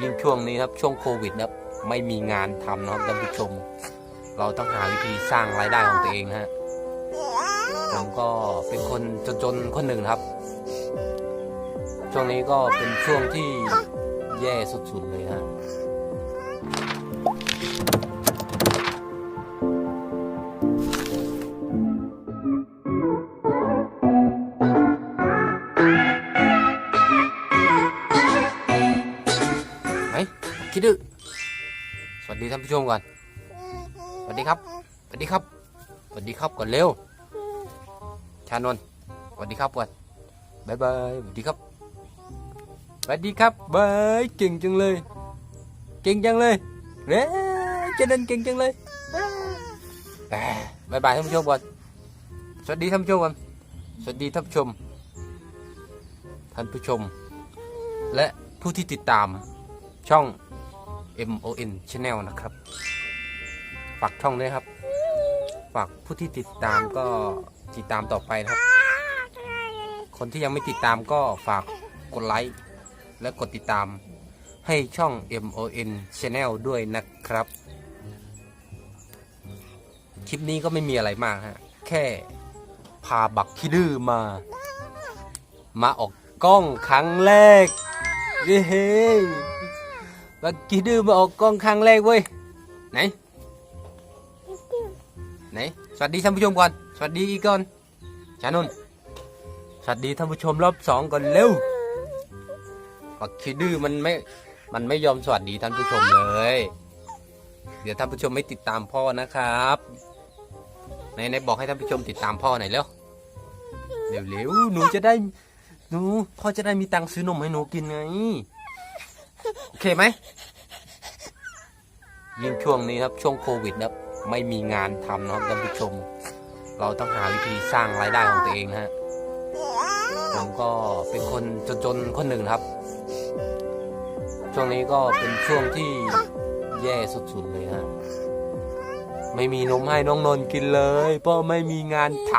ยิ่งช่วงนี้ครับช่วงโควิดนะครับไม่มีงานทำนะครับท่านผู้ชม เราต้องหาวิธีสร้างรายได้ของตัวเองฮะผมก็เป็นคนจนๆคนหนึ่งครับ ช่วงนี้ก็เป็นช่วงที่แย่สุดๆเลยฮะ ดีท่านผู้ชมก่อนสวัสดีครับสวัสดีครับสวัสดีครับก่อนเร็ว ชานนท์สวัสดีครับก่อนบายบายสวัสดีครับสวัสดีครับบายเก่งจังเลย เก่งจังเลยเร้ชานนท์เก่งจังเลยแต่บายบายท่านผู้ชมก่อนสวัสดีท่านผู้ชมก่อนสวัสดีท่านผู้ชม ท่านผู้ชม และผู้ที่ติดตามช่อง MON Channel นะครับ ฝากช่องด้วยครับ ฝากผู้ที่ติดตามก็ติดตามต่อไปนะครับ คนที่ยังไม่ติดตามก็ฝากกดไลค์และกดติดตามให้ช่อง MON Channel ด้วยนะครับ คลิปนี้ก็ไม่มีอะไรมากฮะ แค่พาบักขี้ดื้อมา มาออกกล้องครั้งแรกเย้ và kỳ đưa mà con khăn lên quê này này soạt đi thăm chôm con soạt đi con chả nôn นชานุนสวัสดีท่านผู้ชมรอบสองก่อนเร็วกิ๊ดดื้อมันไม่ มันไม่ยอมสวัสดีท่านผู้ชมเลย เดี๋ยวท่านผู้ชมไม่ติดตามพ่อนะครับไหนไหนบอกให้ท่านผู้ชมติดตามพ่อหน่อยเร็วเร็วๆหนูจะได้หนูพ่อจะได้มีตังค์ซื้อนมให้หนูกินไง เคไหมยิ่งช่วงนี้ครับช่วงโควิดนะครับไม่มีงานทำนะครับท่านผู้ชม เราต้องหาวิธีสร้างรายได้ของตัวเองนะฮะผมก็เป็นคนจนๆคนหนึ่งครับ ช่วงนี้ก็เป็นช่วงที่แย่สุดๆเลยฮะไม่มีนมให้น้องนน์กินเลย เพราะไม่มีงานท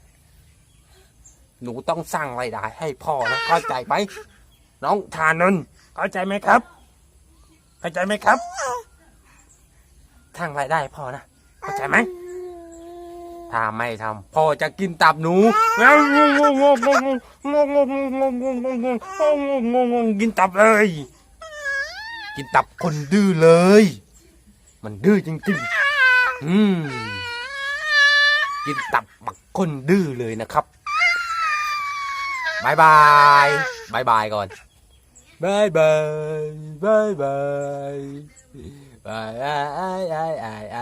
ำหนูต้องสร้างรายได้ให้พ่อนะเข้าใจไหมน้องชานนท์ เข้าใจไหมครับ เข้าใจไหมครับสร้างรายได้พ่อนะ เข้าใจไหม ถ้าไม่ทำพ่อจะกินตับหนูกินตับเลย กินตับคนดื้อเลย มันดื้อจริงๆ อืม กินตับบักคนดื้อเลยนะครับบายบายบายบายก่อน บายบายบายบายบายไอไอไอไอ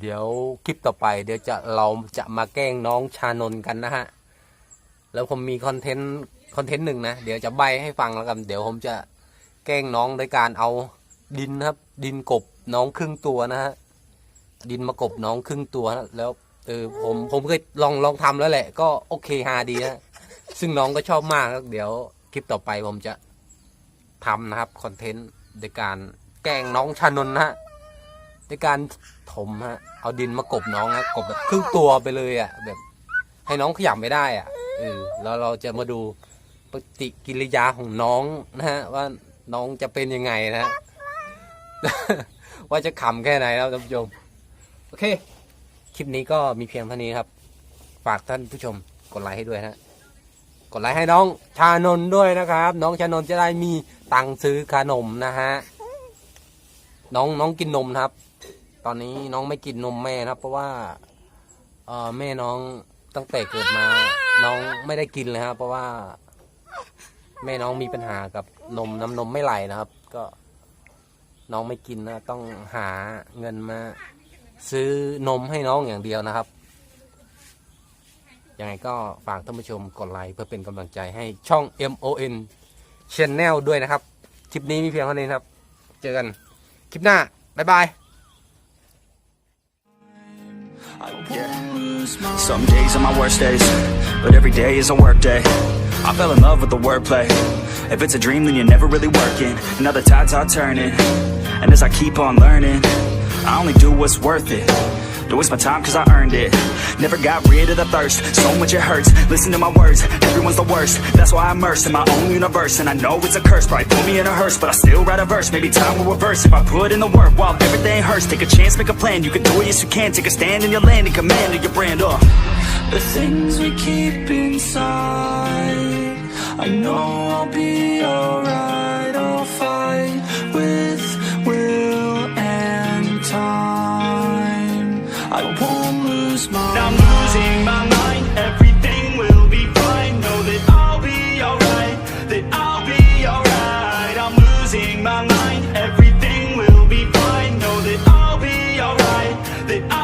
เดี๋ยวคลิปต่อไปเดี๋ยวจะเราจะมาแกล้งน้องชานนกันนะฮะ แล้วผมมีคอนเทนต์คอนเทนต์หนึ่งนะ เดี๋ยวจะใบให้ฟังแล้วกัน เดี๋ยวผมจะแกล้งน้องโดยการเอาดินครับ ดินกบน้องครึ่งตัวนะฮะ ดินมากบน้องครึ่งตัวแล้วเออผมผมเคยลองลองทำแล้วแหละ ก็โอเคฮาดีนะ ซึ่งน้องก็ชอบมากเดี๋ยว คลิปต่อไปผมจะทำนะครับคอนเทนต์โดยการแกล้งน้องชานนนะฮะโดยการถมฮะเอาดินมากบน้องนะกบแบบครึ่งตัวไปเลยอะแบบ ให้น้องขยับไม่ได้อะเออแล้วเราจะมาดูปฏิกิริยาของน้องนะฮะว่าน้องจะเป็นยังไงนะฮะว่าจะขำแค่ไหนแล้วท่านผู้ชมโอเค คลิปนี้ก็มีเพียงเท่านี้ครับ ฝากท่านผู้ชมกดไลค์ให้ด้วยนะ กดไลค์ให้น้องชานนด้วยนะครับ น้องชานนจะได้มีตังค์ซื้อขนมนะฮะน้องน้องกินนมครับ ตอนนี้น้องไม่กินนมแม่นะครับ เพราะว่าเออแม่น้องตั้งแต่เกิดมา น้องไม่ได้กินเลยครับเพราะว่า แม่น้องมีปัญหากับนมน้ำนมไม่ไหลนะครับ ก็น้องไม่กินนะต้องหาเงินมา ซื้อนมให้น้องอย่างเดียวนะครับ ยังไงก็ฝากท่านผู้ชมกดไลค์เพื่อเป็นกำลังใจให้ช่อง MON Channel ด้วยนะครับ คลิปนี้มีเพียงเท่านี้ครับ เจอกันคลิปหน้า บ๊ายบาย Yeah. Some days are my worst days, but every day is a work day. I fell in love with the wordplay. If it's a dream, then you're never really working. Another tides are turning, and as I keep on learning, I only do what's worth it. Don't waste my time cause I earned it. Never got rid of the thirst. So much it hurts. Listen to my words. Everyone's the worst. That's why I'm immersed in my own universe. And I know it's a curse Probably put me in a hearse But I still write a verse. Maybe time will reverse If I put in the work While everything hurts. Take a chance, make a plan. You can do it, yes you can. Take a stand in your land And command of your brand, uh. The things we keep inside I know I'll be alright the